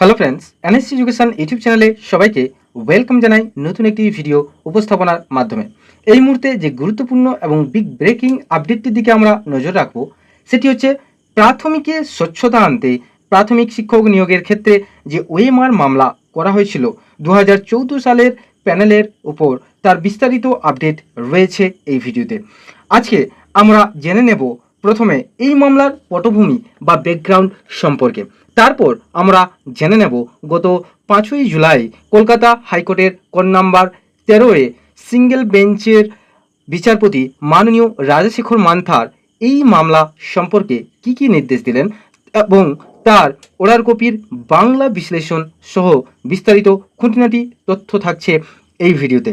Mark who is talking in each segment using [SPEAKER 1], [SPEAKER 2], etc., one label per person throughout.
[SPEAKER 1] Hello friends NSC education YouTube চ্যানেলে সবাইকে welcome জানাই নতুন একটি ভিডিও উপস্থাপনার মাধ্যমে। এই মুহূর্তে যে গুরুত্বপূর্ণ এবং বিগ ব্রেকিং আপডেটটির দিকে আমরা নজর রাখব, সেটি হচ্ছে প্রাথমিকে স্বচ্ছতা আনতে প্রাথমিক শিক্ষক নিয়োগের ক্ষেত্রে যে ওএমআর মামলা করা হয়েছিল দু হাজার চৌদ্দ সালের প্যানেলের উপর, তার বিস্তারিত আপডেট রয়েছে এই ভিডিওতে। আজকে আমরা জেনে নেব প্রথমে এই মামলার পটভূমি বা ব্যাকগ্রাউন্ড সম্পর্কে। তারপর আমরা জেনে নেব গত পাঁচই জুলাই কলকাতা হাইকোর্টের কোন নাম্বার তেরোয়ে সিঙ্গেল বেঞ্চের বিচারপতি মাননীয় রাজাশেখর মান্থার এই মামলা সম্পর্কে কি কি নির্দেশ দিলেন এবং তার ওরার কপির বাংলা বিশ্লেষণ সহ বিস্তারিত খুঁটিনাটি তথ্য থাকছে এই ভিডিওতে।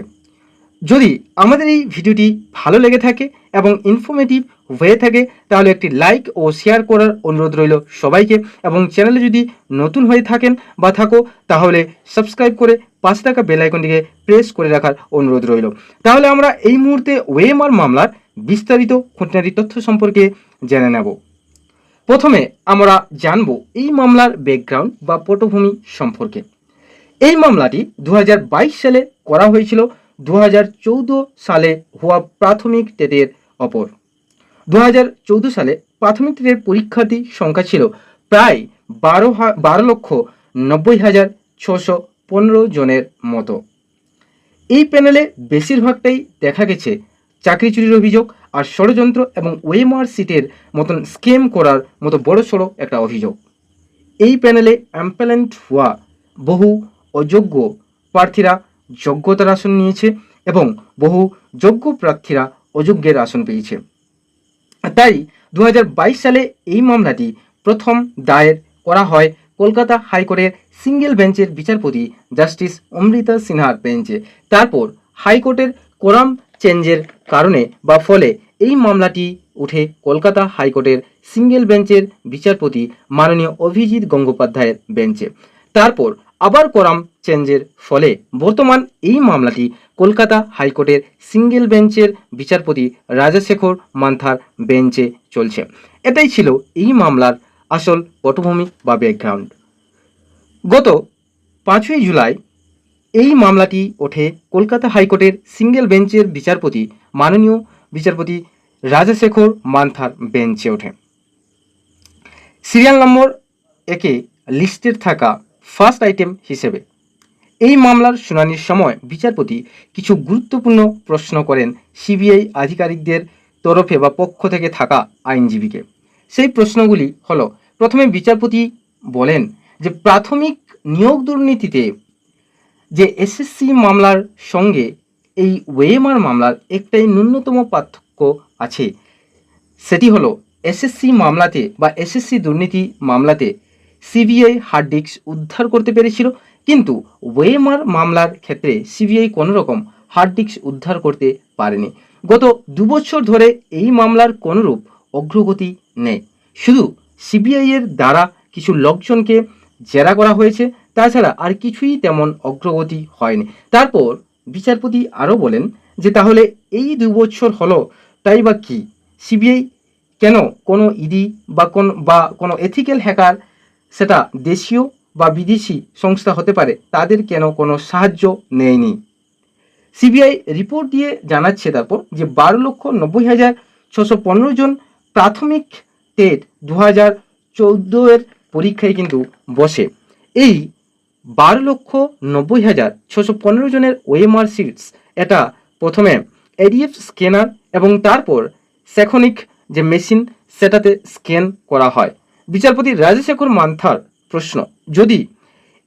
[SPEAKER 1] যদি আমাদের এই ভিডিওটি ভালো লেগে থাকে এবং ইনফরমেটিভ হয়ে থাকে, তাহলে একটি লাইক ও শেয়ার করার অনুরোধ রইল সবাইকে। এবং চ্যানেলে যদি নতুন হয়ে থাকেন বা থাকো, তাহলে সাবস্ক্রাইব করে পাঁচ টাকা বেল আইকনটিকে প্রেস করে রাখার অনুরোধ রইল। তাহলে আমরা এই মুহূর্তে ওয়েমার মামলার বিস্তারিত খুঁটিনাটি তথ্য সম্পর্কে জেনে নেব। প্রথমে আমরা জানব এই মামলার ব্যাকগ্রাউন্ড বা পটভূমি সম্পর্কে। এই মামলাটি দু হাজার বাইশ সালে করা হয়েছিল দু হাজার চৌদ্দ সালে হওয়া প্রাথমিক টেটের অপর। দু হাজার চৌদ্দ সালে প্রাথমিক টেটের পরীক্ষার্থী সংখ্যা ছিল প্রায় বারো বারো লক্ষ নব্বই হাজার ছশো পনেরো জনের মতো। এই প্যানেলে বেশিরভাগটাই দেখা গেছে চাকরি চুরির অভিযোগ আর ষড়যন্ত্র এবং ওয়েমার সিটের মতন স্কেম করার মতো বড় সড়ো একটা অভিযোগ। এই প্যানেলে অ্যাম্পেলেন্ট হওয়া বহু অযোগ্য প্রার্থীরা যোগ্যতার আসন নিয়েছে এবং বহু যোগ্য প্রার্থীরা অযোগ্যের আসন পেয়েছে। তাই দু হাজার বাইশ সালে এই মামলাটি প্রথম দায়ের করা হয় কলকাতা হাইকোর্টের সিঙ্গেল বেঞ্চের বিচারপতি জাস্টিস অমৃতা সিনহার বেঞ্চে। তারপর হাইকোর্টের কোরাম চেঞ্জের কারণে বা ফলে এই মামলাটি উঠে কলকাতা হাইকোর্টের সিঙ্গেল বেঞ্চের বিচারপতি মাননীয় অভিজিৎ গঙ্গোপাধ্যায়ের বেঞ্চে। তারপর আবার কোরাম চেঞ্জের ফলে বর্তমান এই মামলাটি কলকাতা হাইকোর্টের সিঙ্গেল বেঞ্চের বিচারপতি রাজাশেখর মান্থার বেঞ্চে চলছে। এটাই ছিল এই মামলার আসল পটভূমি বা ব্যাকগ্রাউন্ড গত পাঁচই জুলাই এই মামলাটি ওঠে কলকাতা হাইকোর্টের সিঙ্গেল বেঞ্চের বিচারপতি, মাননীয় বিচারপতি রাজাশেখর মান্থার বেঞ্চে ওঠে। সিরিয়াল নম্বর একে লিস্টের থাকা ফার্স্ট আইটেম হিসেবে এই মামলার শুনানির সময় বিচারপতি কিছু গুরুত্বপূর্ণ প্রশ্ন করেন সিবিআই আধিকারিকদের তরফে বা পক্ষ থেকে থাকা আইনজীবীকে। সেই প্রশ্নগুলি হলো, প্রথমে বিচারপতি বলেন যে প্রাথমিক নিয়োগ দুর্নীতিতে যে এসএসসি মামলার সঙ্গে এই ওয়েমার মামলার একটাই ন্যূনতম পার্থক্য আছে। সেটি হলো, এসএসসি মামলাতে বা এসএসসি দুর্নীতি মামলাতে সিবিআই হার্ড ডিস্ক উদ্ধার করতে পেরেছিল কিন্তু ওয়েমার মামলার ক্ষেত্রে সিবিআই কোনো রকম হার্ড ডিস্ক উদ্ধার করতে পারেনি। গত দুবছর ধরে এই মামলার কোনোরূপ অগ্রগতি নেই। শুধু সিবিআইয়ের দ্বারা কিছু লোকজনকে জেরা করা হয়েছে, তাছাড়া আর কিছুই তেমন অগ্রগতি হয়নি। তারপর বিচারপতি আরও বলেন যে তাহলে এই দু বছর হলো, তাই বা কি? সিবিআই কেন কোনো ইডি বা কোন বা কোনো এথিক্যাল হ্যাকার সেটা দেশীয় বা বিদেশি সংস্থা হতে পারে, তাদের কেন কোনো সাহায্য নেয়নি? সিবিআই রিপোর্ট দিয়ে জানাচ্ছে তারপর যে বারো লক্ষ নব্বই হাজার ছশো পনেরো জন প্রাথমিক টেট দু হাজার চৌদ্দো এর পরীক্ষায় কিন্তু বসে। এই বারো লক্ষ নব্বই হাজার ছশো পনেরো জনের ওএমআর সিটস, এটা প্রথমে এডিএফ স্ক্যানার এবং তারপর সেখনিক যে মেশিন, সেটাতে স্ক্যান করা হয়। বিচারপতি রাজশেখর মান্থার প্রশ্ন যদি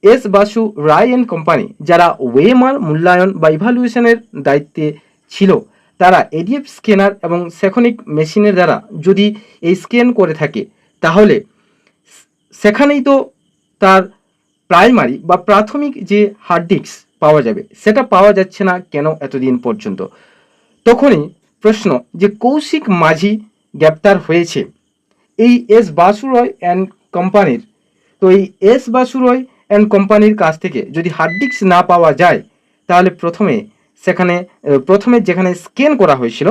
[SPEAKER 1] S Basu Roy and company, যারা ওয়েমার মূল্যায়ন বা ইভালুয়েশনের দায়িত্বে ছিল, তারা এডিএফ স্ক্যানার এবং সেখনিক মেশিনের দ্বারা যদি এই স্ক্যান করে থাকে, তাহলে সেখানেই তো তার প্রাইমারি বা প্রাথমিক যে হার্ড ডিস্ক পাওয়া যাবে, সেটা পাওয়া যাচ্ছে না কেন এতদিন পর্যন্ত? তখনই প্রশ্ন যে কৌশিক মাঝি গ্রেপ্তার হয়েছে। এই এস বাসুরয় অ্যান্ড কোম্পানির তো এই এস বাসুরয় অ্যান্ড কোম্পানির কাছ থেকে যদি হার্ড ডিস্ক না পাওয়া যায়, তাহলে প্রথমে সেখানে প্রথমে যেখানে স্ক্যান করা হয়েছিল,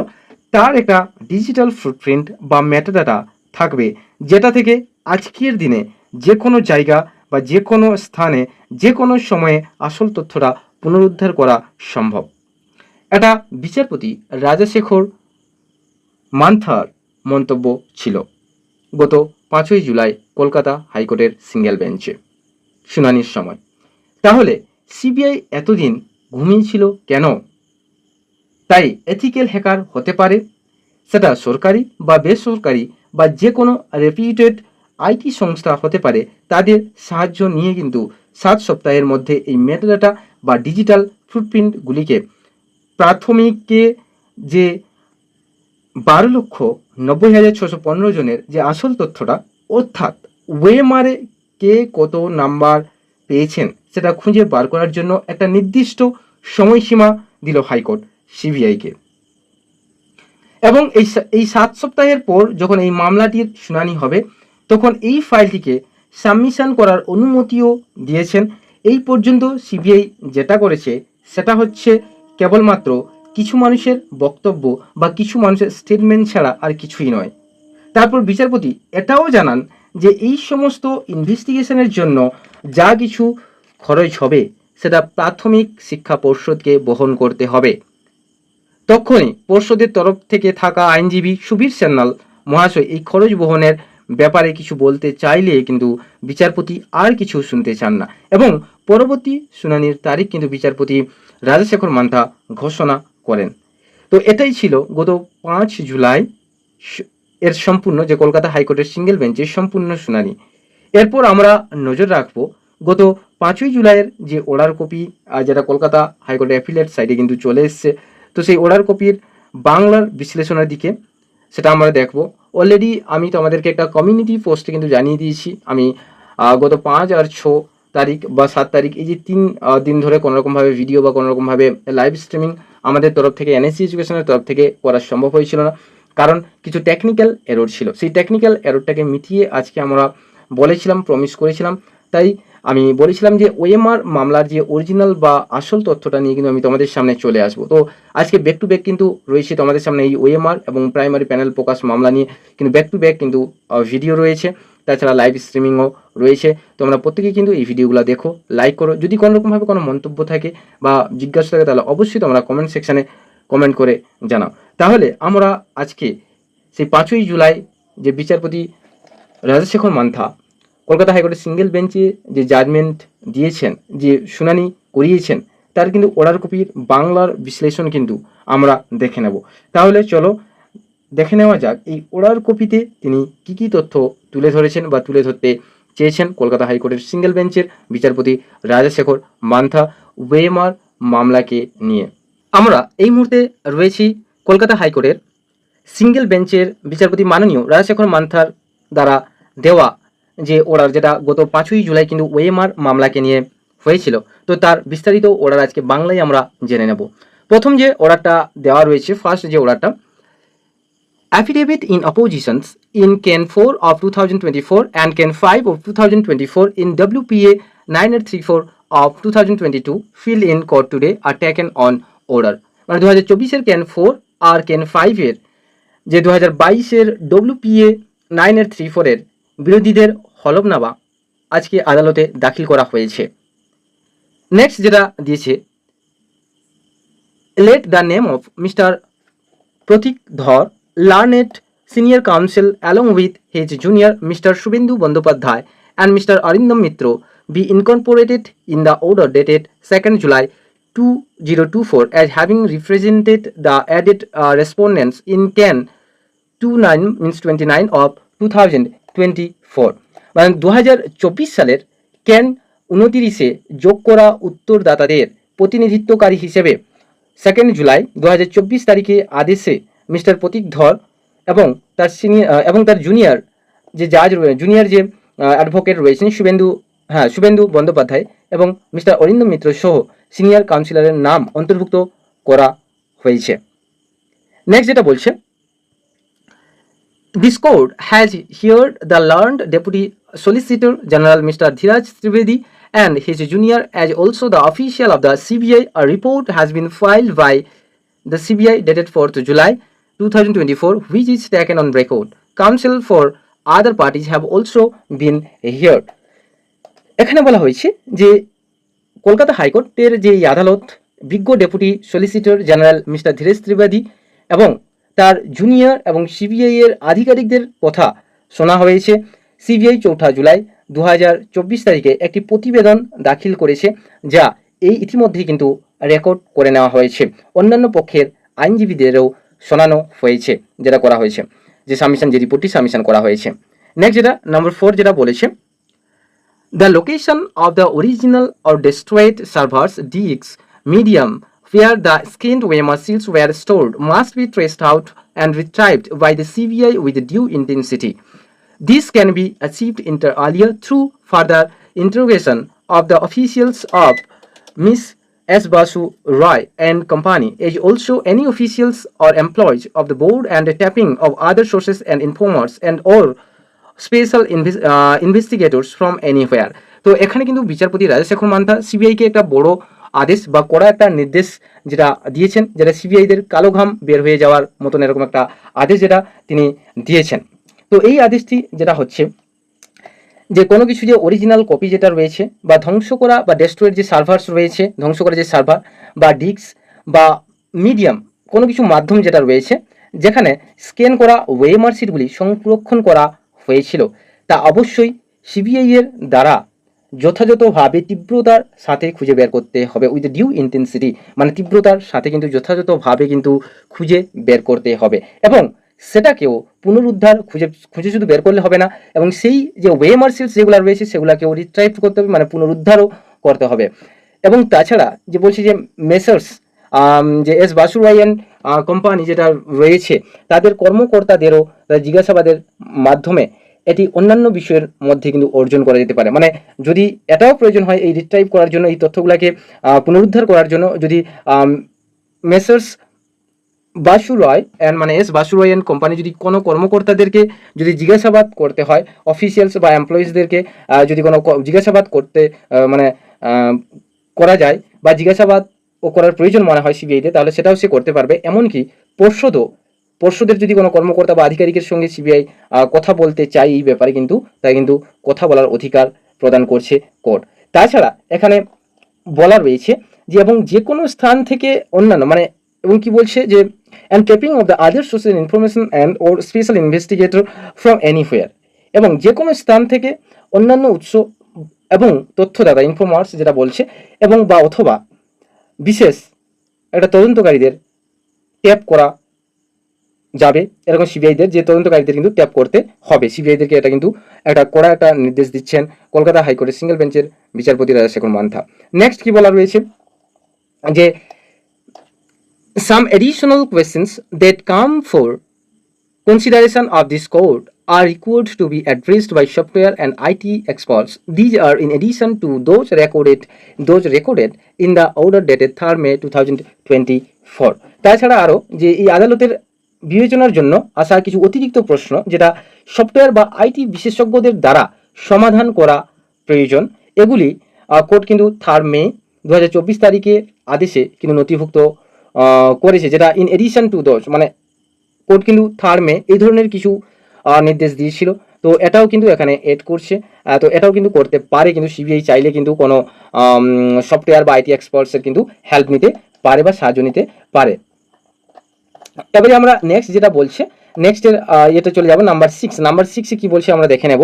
[SPEAKER 1] তার একটা ডিজিটাল ফুটপ্রিন্ট বা মেটাডাটা থাকবে, যেটা থেকে আজকের দিনে যে কোনো জায়গা বা যে কোনো স্থানে যে কোনো সময়ে আসল তথ্যটা পুনরুদ্ধার করা সম্ভব। এটা বিচারপতি রাজাশেখর মান্থার মন্তব্য ছিল। গত পাঁচই জুলাই কলকাতা হাইকোর্টের সিঙ্গেল বেঞ্চে। শুনানির সময়। তাহলে সিবিআই এতদিন ঘুমিয়েছিল কেন? তাই এথিক্যাল হ্যাকার হতে পারে, সেটা সরকারি বা বেসরকারি বা যে কোনো রেপিউটেড আইটি সংস্থা হতে পারে, তাদের সাহায্য নিয়ে কিন্তু সাত সপ্তাহের মধ্যে এই মেটাডাটা বা ডিজিটাল ফুটপ্রিন্টগুলিকে প্রাথমিকে যে বারো লক্ষ নব্বই হাজার ছশো পনেরো জনের যে আসল তথ্যটা, অর্থাৎ ওয়েমারে কে কত নাম্বার পেয়েছেন, সেটা খুঁজে বার করার জন্য একটা নির্দিষ্ট সময়সীমা দিল হাইকোর্ট, সিবিআইকে। এবং এই এই সাত সপ্তাহের পর যখন এই মামলাটির শুনানি হবে, তখন এই ফাইলটিকে সাবমিশন করার অনুমতিও দিয়েছেন। এই পর্যন্ত সিবিআই যেটা করেছে, সেটা হচ্ছে কেবলমাত্র কিছু মানুষের বক্তব্য বা কিছু মানুষের স্টেটমেন্ট ছাড়া আর কিছুই নয়। তারপর বিচারপতি এটাও জানান যে এই সমস্ত ইনভেস্টিগেশনের জন্য যা কিছু খরচ হবে, সেটা প্রাথমিক শিক্ষা পর্ষদকে বহন করতে হবে। তখনই পর্ষদের তরফ থেকে থাকা আইনজীবী সুবীর সান্যাল মহাশয় এই খরচ বহনের ব্যাপারে কিছু বলতে চাইলে কিন্তু বিচারপতি আর কিছু শুনতে চান না। এবং পরবর্তী শুনানির তারিখ কিন্তু বিচারপতি রাজাশেখর মান্থা ঘোষণা করেন। তো এটাই ছিল গত পাঁচ জুলাই এর সম্পূর্ণ যে কলকাতা হাইকোর্টের সিঙ্গেল বেঞ্চের সম্পূর্ণ শুনানি। এরপর আমরা নজর রাখব গত পাঁচই জুলাইয়ের যে অর্ডার কপি যেটা কলকাতা হাইকোর্টের অ্যাফিলিয়েট সাইডে কিন্তু চলে এসছে। তো সেই অর্ডার কপির বাংলার বিশ্লেষণের দিকে সেটা আমরা দেখব। অলরেডি আমি তো আমাদেরকে একটা কমিউনিটি পোস্টে কিন্তু জানিয়ে দিয়েছি। আমি গত পাঁচ আর ছ তারিখ বা সাত তারিখ, এই যে তিন দিন ধরে কোনোরকমভাবে ভিডিও বা কোনোরকমভাবে লাইভ স্ট্রিমিং আমাদের তরফ থেকে এনএসসি এডুকেশনের তরফ থেকে করা সম্ভব হয়েছিল না। কারণ কিছু টেকনিক্যাল এরর ছিল। সেই টেকনিক্যাল এররটাকে মিটিয়ে আজকে আমরা বলেছিলাম প্রমিস করেছিলাম। তাই আমি বলেছিলাম যে ওএমআর মামলার যে অরিজিনাল বা আসল তথ্যটা নিয়ে কিন্তু আমি তোমাদের সামনে চলে আসব। তো আজকে ব্যাক টু ব্যাক কিন্তু রয়েছে তোমাদের সামনে এই ওএমআর এবং প্রাইমারি প্যানেল প্রকাশ মামলা নিয়ে, কিন্তু ব্যাক টু ব্যাক কিন্তু ভিডিও রয়েছে। তাছাড়া লাইভ স্ট্রিমিংও রয়েছে। তোমরা প্রত্যেকেই কিন্তু এই ভিডিওগুলো দেখো লাইক করো। যদি কোনোরকমভাবে কোনো মন্তব্য থাকে বা জিজ্ঞাসা থাকে, তাহলে অবশ্যই তোমরা কমেন্ট সেকশানে কমেন্ট করে জানাও। তাহলে আমরা আজকে সেই পাঁচই জুলাই যে বিচারপতি রাজশেখর মান্থা কলকাতা হাইকোর্টের সিঙ্গেল বেঞ্চে যে জাজমেন্ট দিয়েছেন, যে শুনানি করিয়েছেন, তার কিন্তু অর্ডার কপির বাংলার বিশ্লেষণ কিন্তু আমরা দেখে নেব। তাহলে চলো দেখে নেওয়া যাক, এই ওরার কপিতে তিনি কি কি তথ্য তুলে ধরেছেন বা তুলে ধরতে চেয়েছেন কলকাতা হাইকোর্টের সিঙ্গেল বেঞ্চের বিচারপতি রাজাশেখর মান্থা ওয়েমার মামলাকে নিয়ে। আমরা এই মুহূর্তে রয়েছি কলকাতা হাইকোর্টের সিঙ্গেল বেঞ্চের বিচারপতি মাননীয় রাজাশেখর মান্থার দ্বারা দেওয়া যে অর্ডার যেটা গত পাঁচই জুলাই কিন্তু ওয়েমার মামলাকে নিয়ে হয়েছিল। তো তার বিস্তারিত অর্ডার আজকে বাংলায় আমরা জেনে নেব। প্রথম যে অর্ডারটা দেওয়া রয়েছে ফার্স্ট যে অর্ডারটা affidavit in oppositions in CAN 4 of 2024 and CAN 5 of 2024 in WPA 9834 of 2022 filled in court today are taken on order. মানে দু হাজার চব্বিশের ক্যান ফোর আর ক্যান ফাইভের যে দু হাজার বাইশের ডব্লিউপিএ নাইনের থ্রি ফোরের বিরোধীদের হলফনামা আজকে আদালতে দাখিল করা হয়েছে। নেক্সট যেটা দিয়েছে let the name of mister Pratik Dhar learned senior counsel along with his junior Mr. Shubhendu Bandyopadhyay and Mr. Arindam Mitro be incorporated in the order dated 2nd July 2024 as having represented the added uh, respondents in CAN 29 means 29 of 2024 মানে দু হাজার চব্বিশ সালের can উনতিরিশে যোগ করা উত্তরদাতাদের প্রতিনিধিত্বকারী হিসেবে second July দু হাজার চব্বিশ তারিখে আদেশে মিস্টার প্রতীক ধর এবং তার সিনিয়র এবং তার জুনিয়র যে জাজ রয়ে, জুনিয়র যে অ্যাডভোকেট রয়েছেন শুভেন্দু হ্যাঁ শুভেন্দু বন্দ্যোপাধ্যায় এবং মিস্টার অরিন্দম মিত্র সহ সিনিয়র কাউন্সিলরের নাম অন্তর্ভুক্ত করা হয়েছে। নেক্সট যেটা বলছে this court has hear the learn deputy solicitor general mister Dhiraj Trivedi and his junior as also the official of the CBI report has been file by the CBI dated fourth July 2024 which is taken on record. Counsel for other parties have also been heard. এখানে বলা হয়েছে যে কলকাতা হাইকোর্টের যে আদালত, বিজ্ঞ deputy solicitor general mister Dhiresh Trivedi এবং তার জুনিয়র এবং সিবিআই এর আধিকারিকদের কথা শোনা হয়েছে সিবিআই চৌঠা জুলাই দু হাজার চব্বিশ তারিখে একটি প্রতিবেদন দাখিল করেছে যা এই ইতিমধ্যেই কিন্তু রেকর্ড করে নেওয়া হয়েছে অন্যান্য পক্ষের আইনজীবীদেরও শোনানো হয়েছে যেটা করা হয়েছে যে সামিশন যে রিপোর্টটি সামিশন করা হয়েছে নেক্সট যেটা নাম্বার ফোর যেটা বলেছে The location of the original or destroyed servers DX medium where the scanned WMR seals were stored must be traced out and retrieved by the CVI with due intensity. This can be achieved inter alia through further interrogation of the officials of Miss S. Basu Roy and company, as also any officials or employees of the board and the tapping of other sources and informers and or special investigators from anywhere তো এখানে কিন্তু বিচারপতি রাজশেখর মান্থা সিবিআইকে একটা বড় আদেশ বা কড়া একটা নির্দেশ যেটা দিয়েছেন যেটা সিবিআইদের কালো ঘাম বের হয়ে যাওয়ার মতন এরকম একটা আদেশ যেটা তিনি দিয়েছেন তো এই আদেশটি যেটা হচ্ছে যে কোনো কিছু যে অরিজিনাল কপি যেটা রয়েছে, বা ধ্বংস করা বা ডেস্ট্রয়ের যে সার্ভার্স রয়েছে, ধ্বংস করা যে সার্ভার বা ডিস্ক বা মিডিয়াম কোনো কিছু মাধ্যম যেটা রয়েছে, যেখানে স্ক্যান করা ওয়েমার সিটগুলি সংরক্ষণ করা হয়েছিল। তা অবশ্যই সিবিআই এর দ্বারা যথাযথভাবে তীব্রতার সাথে খুঁজে বের করতে হবে উইথ ডিউ ইন্টেন্সিটি মানে তীব্রতার সাথে কিন্তু যথাযথভাবে কিন্তু খুঁজে বের করতে হবে। এবং সেটাকেও পুনরুদ্ধার খুঁজে খুঁজে শুধু বের করলে হবে না এবং সেই যে ওয়ে মার্সেলস যেগুলো রয়েছে সেগুলোকেও রিট্রাইভ করতে হবে মানে পুনরুদ্ধারও করতে হবে। এবং তাছাড়া যে বলছি যে মেসার্স যে এস বাসুরাইয়ান কোম্পানি যেটা রয়েছে, তাদের কর্মকর্তাদেরও তাদের জিজ্ঞাসাবাদের মাধ্যমে এটি অন্যান্য বিষয়ের মধ্যে কিন্তু অর্জন করা যেতে পারে। মানে যদি এটাও প্রয়োজন হয় এই রিট্রাইভ করার জন্য, এই তথ্যগুলোকে পুনরুদ্ধার করার জন্য, যদি মেসার্স বাসু রয় অ্যান্ড মানে S Basu Roy and company যদি কোনো কর্মকর্তাদেরকে যদি জিজ্ঞাসাবাদ করতে হয় অফিসিয়ালস বা এমপ্লয়িজদেরকে যদি কোনো জিজ্ঞাসাবাদ করতে মানে করা যায় বা জিজ্ঞাসাবাদ ও করার প্রয়োজন মনে হয় সিবিআইতে তাহলে সেটাও সে করতে পারবে। এমনকি পর্ষদও, পর্ষদের যদি কোনো কর্মকর্তা বা আধিকারিকের সঙ্গে সিবিআই কথা বলতে চাই এই ব্যাপারে কিন্তু, তাই কিন্তু কথা বলার অধিকার প্রদান করছে কোর্ট। তাছাড়া এখানে বলা রয়েছে যে এবং যে কোনো স্থান থেকে অন্যান্য মানে এবং কি বলছে যে and keeping of the other social information and or special investigator from anywhere এবং যে কোনো স্থান থেকে অন্যান্য উৎস এবং তথ্যদাতা ইনফরমার্স যেটা বলছে, এবং বা অথবা বিশেষ একটা তদন্তকারীদের ট্যাপ করা যাবে। এরকম সিবিআইদের যে তদন্তকারীদের কিন্তু ট্যাপ করতে হবে। সিবিআইদেরকে এটা কিন্তু একটা কড়া একটা নির্দেশ দিচ্ছেন কলকাতা হাইকোর্টের সিঙ্গেল বেঞ্চের বিচারপতি রাজশেখর মান্থা। নেক্সট কি বলা রয়েছে? যে some additional questions that come for consideration of this court are required to be addressed by software and IT experts. These are in addition to those recorded those recorded in the order dated 3rd May 2024. তাছাড়া আরও যে এই আদালতের বিবেচনার জন্য আসা কিছু অতিরিক্ত প্রশ্ন যেটা সফটওয়্যার বা আইটি বিশেষজ্ঞদের দ্বারা সমাধান করা প্রয়োজন এগুলি কোর্ট কিন্তু থার্ড মে দু হাজার চব্বিশ তারিখে আদেশে কিন্তু নথিভুক্ত করেছে, যেটা ইন এডিশন টু দোজ মানে কোর্ট কিন্তু থার্ড মে এই ধরনের কিছু নির্দেশ দিয়েছিল। তো এটাও কিন্তু এখানে এড করছে। তো এটাও কিন্তু করতে পারে, কিন্তু সিবিআই চাইলে কিন্তু কোনো সফটওয়্যার বা আইটি এক্সপার্টসের কিন্তু হেল্প নিতে পারে বা সাহায্য নিতে পারে। এবারে আমরা নেক্সট যেটা বলছে নেক্সটের এটা চলে যাব নাম্বার সিক্স নাম্বার সিক্সে কি বলছে আমরা দেখে নেব।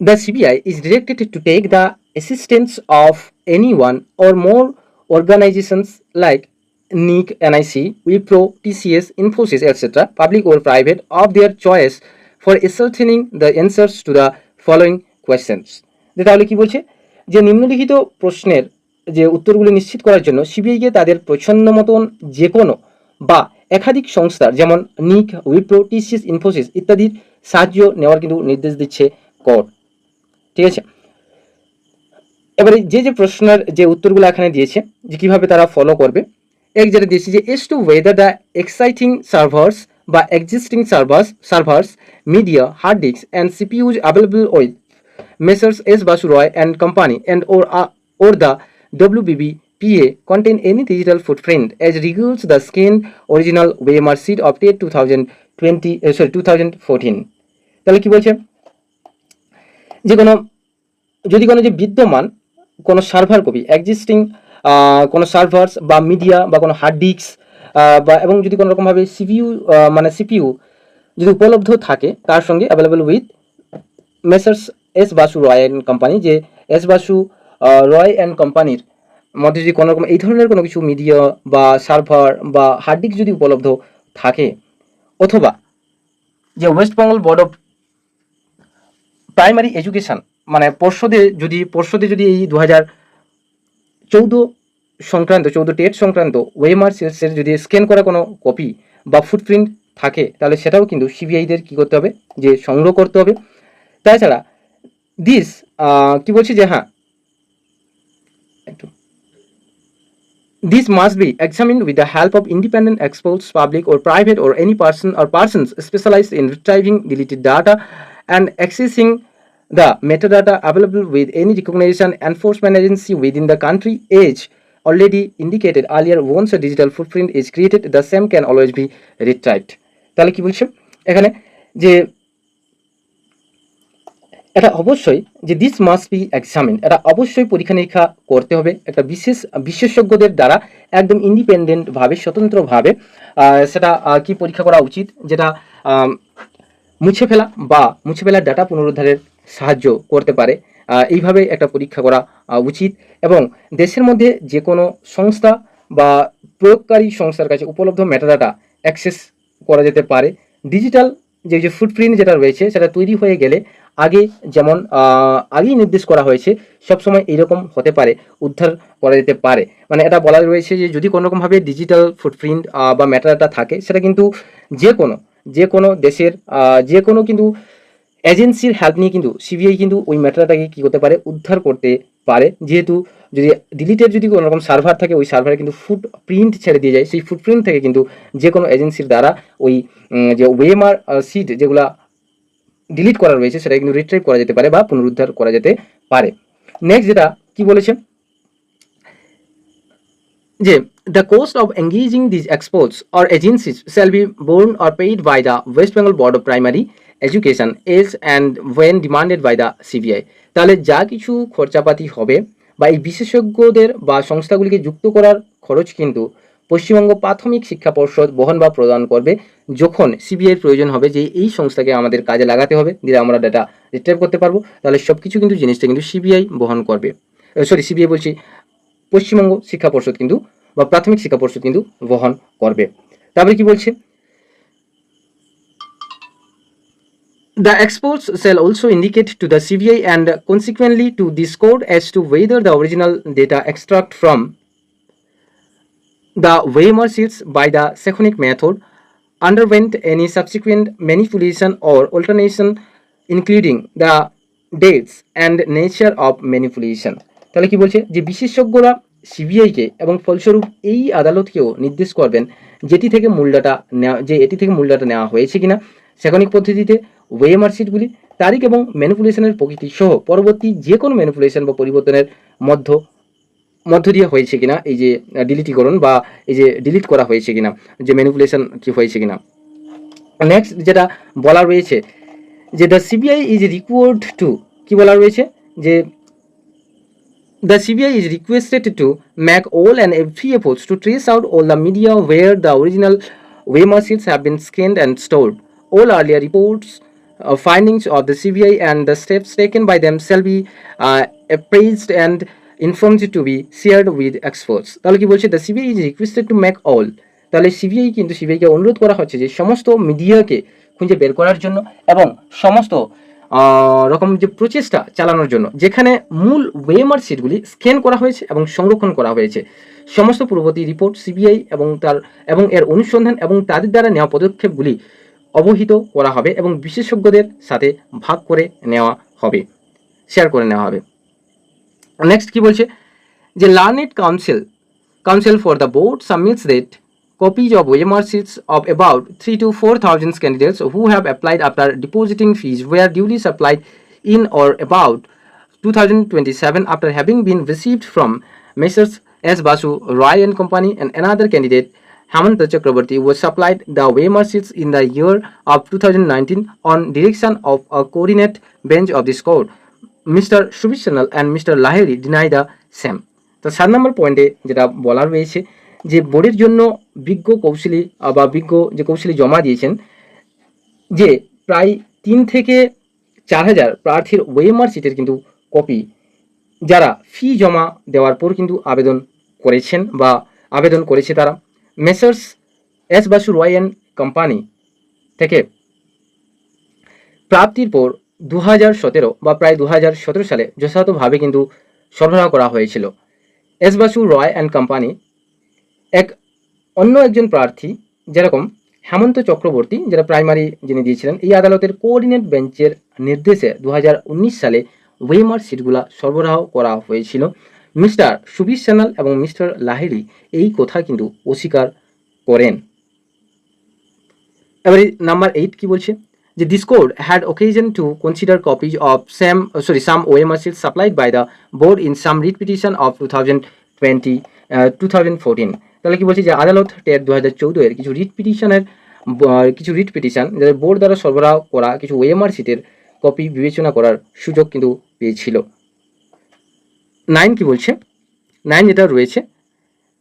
[SPEAKER 1] The CBI is directed to to the the of any one or more organizations like NIC, NIC, Wipro, TCS, Infosys, etc., public or private, of their choice for ascertaining the answers to the following questions. যে তাহলে কি বলছে যে নিম্নলিখিত প্রশ্নের যে উত্তরগুলি নিশ্চিত করার জন্য সিবিআইকে তাদের পছন্দ মতন যে কোনো বা একাধিক সংস্থার যেমন নিক উইপ্রো টিসিএস ইনফোসিস ইত্যাদির সাহায্য নেওয়ার কিন্তু নির্দেশ দিচ্ছে কোর্ট ঠিক আছে এবারে যে যে প্রশ্নের যে উত্তরগুলো এখানে দিয়েছে যে কীভাবে তারা ফলো করবে এক যেটা দিয়েছে যে as to whether the exciting servers বা existing servers servers media hard disk and CPUs available with messrs S Basu Roy and company and or or the WBBPA contain any digital footprint as regards the scanned original WMR sheet of date 2020 uh, sorry 2014 তাহলে কি বলছে? যে কোনো যদি কোনো যে বিদ্যমান কোনো সার্ভার কপি এক্সিস্টিং কোনো সার্ভার্স বা মিডিয়া বা কোনো হার্ড ডিস্ক বা এবং যদি কোনো রকমভাবে সিপিইউ মানে সিপিইউ যদি উপলব্ধ থাকে, তার সঙ্গে available with messrs S Basu Roy and company যে এস বাসু রয় অ্যান্ড কোম্পানির মধ্যে যদি কোনো রকম এই ধরনের কোনো কিছু মিডিয়া বা সার্ভার বা হার্ড ডিস্ক যদি উপলব্ধ থাকে, অথবা যে West Bengal board of primary education মানে পর্ষদে যদি পর্ষদে যদি এই দু হাজার চৌদ্দ সংক্রান্ত, চৌদ্দ টেট সংক্রান্ত ওয়েমার সেলসের যদি স্ক্যান করা কোনো কপি বা ফুটপ্রিন্ট থাকে, তাহলে সেটাও কিন্তু সিবিআইদের কী করতে হবে? যে সংগ্রহ করতে হবে। তাছাড়া দিস কি বলছি যে হ্যাঁ this must be examine with the help of independent experts public or private or any person or person specialised in retrieving deleted data and accessing the metadata available with any recognition enforcement agency within the country. Age already indicated earlier, once a digital footprint is created, the same can always be retrieved. তাহলে কি বলছে এখানে যে এটা অবশ্যই যে this must be examine এটা অবশ্যই পরীক্ষা নিরীক্ষা করতে হবে একটা বিশেষ বিশেষজ্ঞদের দ্বারা একদম ইন্ডিপেন্ডেন্ট ভাবে স্বতন্ত্রভাবে সেটা কি পরীক্ষা করা উচিত যেটা মুছে ফেলা বা মুছে ফেলার ডাটা পুনরুদ্ধারের সাহায্য করতে পারে। এইভাবে একটা পরীক্ষা করা উচিত এবং দেশের মধ্যে যে কোনো সংস্থা বা প্রয়োগকারী সংস্থার কাছে উপলব্ধ মেটাডাটা অ্যাক্সেস করা যেতে পারে। ডিজিটাল যে যে ফুটপ্রিন্ট যেটা রয়েছে, সেটা তৈরি হয়ে গেলে আগে যেমন আগেই নির্দেশ করা হয়েছে, সবসময় এইরকম হতে পারে, উদ্ধার করা যেতে পারে। মানে এটা বলা রয়েছে যে, যদি কোনো রকমভাবে ডিজিটাল ফুটপ্রিন্ট বা ম্যাটারটা থাকে, সেটা কিন্তু যে কোনো যে কোনো দেশের যে কোনো কিন্তু এজেন্সির হেল্প নিয়ে কিন্তু সিবিআই কিন্তু ওই ম্যাটারটাকে কী করতে পারে? উদ্ধার করতে পারে। যেহেতু যদি ডিলিটের যদি কোনো রকম সার্ভার থাকে, ওই সার্ভারে কিন্তু ফুট প্রিন্ট ছেড়ে দিয়ে যায়। সেই ফুটপ্রিন্ট থেকে কিন্তু যে কোনো এজেন্সির দ্বারা ওই যে ওয়েমার সিট যেগুলা ডিলিট করা রয়েছে, সেটা কিন্তু রিট্রাইভ করা যেতে পারে বা পুনরুদ্ধার করা যেতে পারে। নেক্সট যেটা কি বলেছে? যে the cost of engaging these experts or agencies shall be borne or paid by the West Bengal board of primary education as and when demanded by the CBI তাহলে যা কিছু খরচাপাতি হবে বা এই বিশেষজ্ঞদের বা সংস্থাগুলিকে যুক্ত করার খরচ কিন্তু পশ্চিমবঙ্গ প্রাথমিক শিক্ষা পর্ষদ বহন বা প্রদান করবে যখন সিবিআইয়ের প্রয়োজন হবে যে এই সংস্থাকে আমাদের কাজে লাগাতে হবে। দিলে আমরা ডাটা রিট্রাইভ করতে পারব। তাহলে সব কিছু কিন্তু জিনিসটা কিন্তু সিবিআই বহন করবে। সরি সিবিআই বলছি পশ্চিমবঙ্গ শিক্ষা পর্ষদ কিন্তু বা প্রাথমিক শিক্ষা পর্ষদ কিন্তু বহন করবে। তারপরে কি বলছে? The exports shall also indicate to the CBI and consequently to this code as to whether the original data extract from the Weimar sheets by the Seconic method underwent any subsequent manipulation or alternation including the dates and nature of manipulation তাহলে কি বলছে যে বিশেষজ্ঞরা সিবিআইকে এবং ফলস্বরূপ এই আদালতকেও নির্দেশ করবেন যেটি থেকে মূল ডাটা নেওয়া যে এটি থেকে মূল ডাটা নেওয়া হয়েছে কিনা সেকনিক পদ্ধতিতে ওয়েমার শিটগুলি তারিখ এবং ম্যানিপুলেশনের প্রকৃতি সহ পরবর্তী যে কোনো ম্যানিপুলেশন বা পরিবর্তনের মধ্য মধ্য দিয়ে হয়েছে কিনা, এই যে ডিলিটিকরণ বা এই যে ডিলিট করা হয়েছে কিনা, যে ম্যানিপুলেশন কি হয়েছে কিনা নেক্সট যেটা বলা রয়েছে, যে the CBI is required to কি বলা রয়েছে যে The CBI is requested to make all and every efforts to trace out all the media where the original Weimar sheets have been scanned and. All earlier reports, uh, findings of the CBI and the steps taken by them shall be uh, appraised and informed to be shared with experts. তাহলে কি বলছে? The CBI is requested to make all তাহলে CBI কিন্তু সিবিআইকে অনুরোধ করা হচ্ছে যে সমস্ত মিডিয়াকে খুঁজে বের করার জন্য এবং সমস্ত রকম যে প্রচেষ্টা চালানোর জন্য যেখানে মূল ওয়েমার সিটগুলি স্ক্যান করা হয়েছে এবং সংরক্ষণ করা হয়েছে। সমস্ত পূর্ববর্তী রিপোর্ট সিবিআই এবং তার এবং এর অনুসন্ধান এবং তাদের দ্বারা নেওয়া পদক্ষেপগুলি অবহিত করা হবে এবং বিশেষজ্ঞদের সাথে ভাগ করে নেওয়া হবে শেয়ার করে নেওয়া হবে। নেক্সট কি বলছে? যে learned counsel counsel for the board submits that copies of OMR sheets of about three two four thousand candidates who have applied after depositing fees were duly supplied in or about two thousand twenty seven after having been received from messrs S Basu Roy and company and another candidate Hamanta Chakraborty was supplied the OMR sheets in the year of 2019 on direction of a coordinate bench of this court. Mister Subish Sanyal and mister Lahiri deny the same তো সাত নম্বর পয়েন্টে যেটা বলা রয়েছে যে বোর্ডের জন্য বিজ্ঞ কৌশলী বা বিজ্ঞ যে কৌশলী জমা দিয়েছেন যে প্রায় তিন থেকে চার হাজার প্রার্থীর ওয়েমার সিটের কিন্তু কপি যারা ফি জমা দেওয়ার পর কিন্তু আবেদন করেছেন বা আবেদন করেছে তারা messrs, S Basu Roy and company থেকে প্রাপ্তির পর দু হাজার সতেরো বা প্রায় দু হাজার সতেরো সালে যথাযথভাবে কিন্তু সরবরাহ করা হয়েছিল। S Basu Roy and company এক অন্য একজন প্রার্থী যেরকম হেমন্ত চক্রবর্তী যারা প্রাইমারি যিনি দিয়েছিলেন, এই আদালতের কোঅর্ডিনেট বেঞ্চের নির্দেশে দু হাজার উনিশ সালে ওয়েমার সিটগুলা সরবরাহ করা হয়েছিল। মিস্টার সুবীর সান্যাল এবং মিস্টার লাহিড়ি এই কথা কিন্তু অস্বীকার করেন। এবারে নাম্বার এইট কি বলছে? যে court had occasion to consider copies of same sorry some OMR sheet supplied by the board in some petition of two thousand twenty two thousand fourteen তাহলে কি বলছে? যে আদালত টেট দু হাজার চৌদ্দ এর কিছু রিট পিটিশনের কিছু রিট পিটিশন যাদের বোর্ড দ্বারা সরবরাহ করা কিছু ওএমআর সিটের কপি বিবেচনা করার সুযোগ কিন্তু পেয়েছিল। নাইন কি বলছে? নাইন যেটা রয়েছে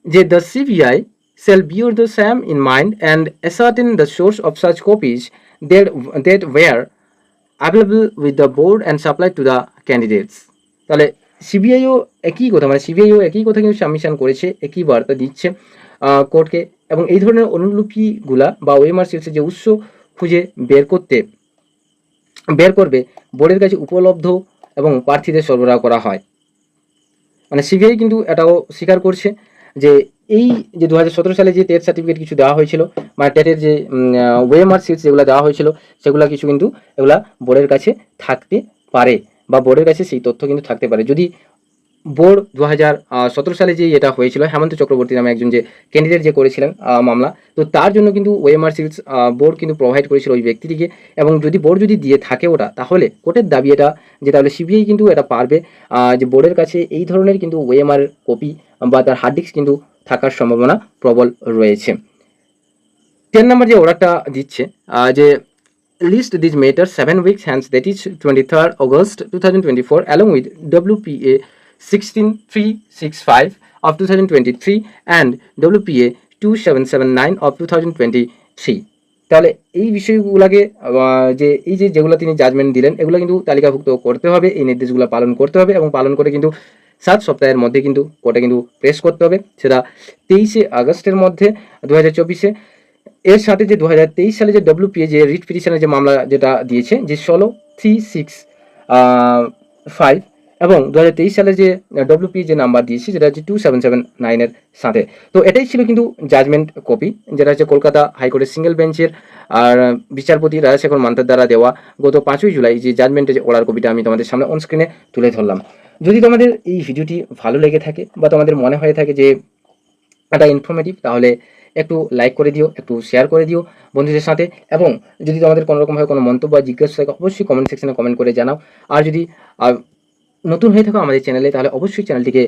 [SPEAKER 1] যে the CBI shall bear the same in mind and ascertain the source of such copies that, that were available with the board and supplied to the candidates. তাহলে সিবিআইও একই কথা মানে সিবিআইও একই কথা কিন্তু সাবমিশন করেছে একই বার্তা দিচ্ছে কোর্টকে এবং এই ধরনের অনুলিপিগুলা বা ওয়েমার সিলসের যে উৎস খুঁজে বের করতে বের করবে বোর্ডের কাছে উপলব্ধ এবং প্রার্থীদের সরবরাহ করা হয়। মানে সিবিআই কিন্তু এটাও স্বীকার করছে যে এই যে দু হাজার সতেরো সালে যে টেট সার্টিফিকেট কিছু দেওয়া হয়েছিল মানে টেটের যে ওয়েমার সিট যেগুলো দেওয়া হয়েছিল, সেগুলো কিছু কিন্তু এগুলা বোর্ডের কাছে থাকতে পারে বা বোর্ডের কাছে সেই তথ্য কিন্তু থাকতে পারে। যদি বোর্ড দু হাজার সতেরো সালে যে এটা হয়েছিল, হেমন্ত চক্রবর্তী নামে একজন যে ক্যান্ডিডেট যে করেছিলেন মামলা, তো তার জন্য কিন্তু ওয়েমার সিলস বোর্ড কিন্তু প্রোভাইড করেছিল ওই ব্যক্তিটিকে এবং যদি বোর্ড যদি দিয়ে থাকে ওটা, তাহলে কোর্টের দাবি এটা যে তাহলে সিবিআই কিন্তু এটা পারবে যে বোর্ডের কাছে এই ধরনের কিন্তু ওয়েমার কপি বা তার হার্ড ডিস্ক কিন্তু থাকার সম্ভাবনা প্রবল রয়েছে। টেন নাম্বার যে অর্ডারটা দিচ্ছে যে list this matter seven list hands that is twenty third August two thousand twenty four along with WPA 16365 of 2023 and WPA 2779 of 2023 তাহলে এই বিষয়গুলোকে যে, এই যে যেগুলো তিনি জাজমেন্ট দিলেন, এগুলো কিন্তু তালিকাভুক্ত করতে হবে, এই নির্দেশগুলো পালন করতে হবে এবং পালন করে কিন্তু সাত সপ্তাহের মধ্যে কিন্তু কোটা কিন্তু প্রেস করতে হবে। সেটা তেইশে আগস্টের মধ্যে দু হাজার চব্বিশে। এর সাথে যে দু হাজার তেইশ সালে যে ডব্লিউপিএ যে রিট পিটিশনের যে মামলা যেটা দিয়েছে, যে ষোলো থ্রি সিক্স ফাইভ এবং দু হাজার তেইশ সালে যে ডব্লিউপি যে নাম্বার দিয়েছে, যেটা হচ্ছে টু সেভেন সেভেন নাইনের সাথে। তো এটাই ছিল কিন্তু জাজমেন্ট কপি যেটা হচ্ছে কলকাতা হাইকোর্টের সিঙ্গেল বেঞ্চের আর বিচারপতি রাজাশেখর মান্তার দ্বারা দেওয়া গত পাঁচই জুলাই যে জাজমেন্টের যে অর্ডার কপিটা আমি তোমাদের সামনে অন স্ক্রিনে তুলে ধরলাম। যদি তোমাদের এই ভিডিওটি ভালো লেগে থাকে বা তোমাদের মনে হয়ে থাকে যে এটা ইনফরমেটিভ তাহলে একটু লাইক করে দিও, একটু শেয়ার করে দিও বন্ধুদের সাথে। এবং যদি তোমাদের কোনো রকমভাবে কোনো মন্তব্য বা জিজ্ঞাসা থাকে, অবশ্যই কমেন্ট সেকশনে কমেন্ট করে জানাও। আর যদি নতুন হয়ে থাকো আমাদের চ্যানেলে তাহলে অবশ্যই চ্যানেলটিকে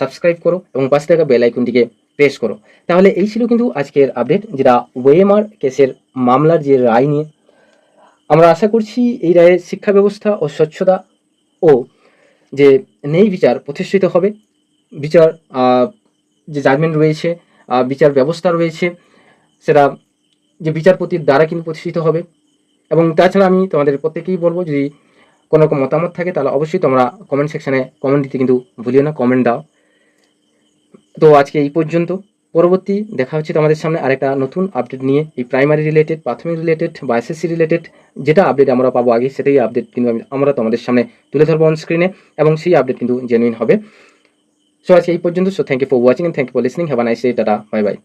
[SPEAKER 1] সাবস্ক্রাইব করো এবং পাশে থাকা বেল আইকনটিকে প্রেস করো। তাহলে এই ছিল কিন্তু আজকের আপডেট যেটা ওয়েমার কেসের মামলার যে রায় নিয়ে। আমরা আশা করছি এই রায়ের শিক্ষা ব্যবস্থা ও স্বচ্ছতা ও যে নেই বিচার প্রতিষ্ঠিত হবে, বিচার যে জাজমেন্ট রয়েছে বিচার ব্যবস্থা রয়েছে, সেটা যে বিচারপতির দ্বারা কিন্তু প্রতিষ্ঠিত হবে। এবং তাছাড়া আমি তোমাদের প্রত্যেকেই বলব, যদি কোনো রকম মতামত থাকে, তাহলে অবশ্যই তোমরা কমেন্ট সেকশানে কমেন্ট দিতে কিন্তু ভুলিও না কমেন্ট দাও। তো আজকে এই পর্যন্ত। পরবর্তী দেখা হচ্ছে তোমাদের সামনে আরেকটা নতুন আপডেট নিয়ে। এই প্রাইমারি রিলেটেড প্রাথমিক রিলেটেড বা এসএসসি রিলেটেড যেটা আপডেট আমরা পাবো আগে, সেটাই আপডেট কিন্তু আমরা তোমাদের সামনে তুলে ধরবো অন স্ক্রিনে এবং সেই আপডেট কিন্তু জেনুইন হবে। সো আজকে এই পর্যন্ত। So thank you for watching thank you for listening have a nice day tata bye bye